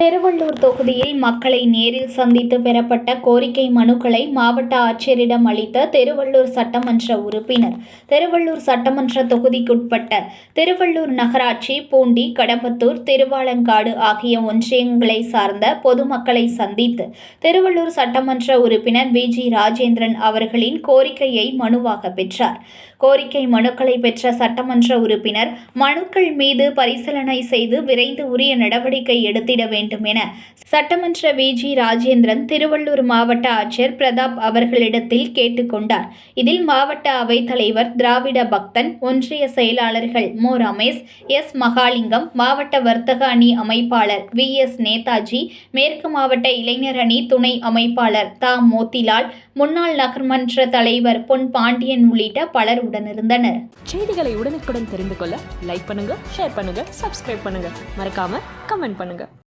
தொகுதியில் மக்களை நேரில் சந்தித்து பெறப்பட்ட கோரிக்கை மனுக்களை மாவட்ட ஆட்சியரிடம் அளித்த திருவள்ளூர் சட்டமன்ற உறுப்பினர். திருவள்ளூர் சட்டமன்ற தொகுதிக்குட்பட்ட திருவள்ளூர் நகராட்சி பூண்டி கடம்பத்தூர் திருவாலங்காடு ஆகிய ஒன்றியங்களை சார்ந்த பொதுமக்களை சந்தித்து திருவள்ளூர் சட்டமன்ற உறுப்பினர் வி. ஜி. ராஜேந்திரன் அவர்களின் கோரிக்கையை மனுவாக பெற்றார். கோரிக்கை மனுக்களை பெற்ற சட்டமன்ற உறுப்பினர் மனுக்கள் மீது பரிசீலனை செய்து விரைந்து உரிய நடவடிக்கை எடுத்திட வேண்டும். என சட்டமன்ற வி. ஜி. ராஜேந்திரன் திருவள்ளூர் மாவட்ட ஆட்சியர் பிரதாப் அவர்களிடத்தில் கேட்டுக்கொண்டார் இதில் மாவட்ட அவைத் தலைவர் திராவிட பக்தன் ஒன்றிய செயலாளர்கள் மோ. ரமேஷ் எஸ். மகாலிங்கம் மாவட்ட வர்த்தக அணி அமைப்பாளர் வி. எஸ். நேதாஜி மேற்கு மாவட்ட இளைஞர் அணி துணை அமைப்பாளர் தா. மோத்திலால் முன்னாள் நகர்மன்ற தலைவர் பொன் பாண்டியன் உள்ளிட்ட பலர் உடனிருந்தனர். செய்திகளை உடனுக்குடன் தெரிந்து கொள்ள லைக் பண்ணுங்க ஷேர் பண்ணுங்க சப்ஸ்கிரைப் பண்ணுங்க. மறக்காம கமெண்ட் பண்ணுங்க.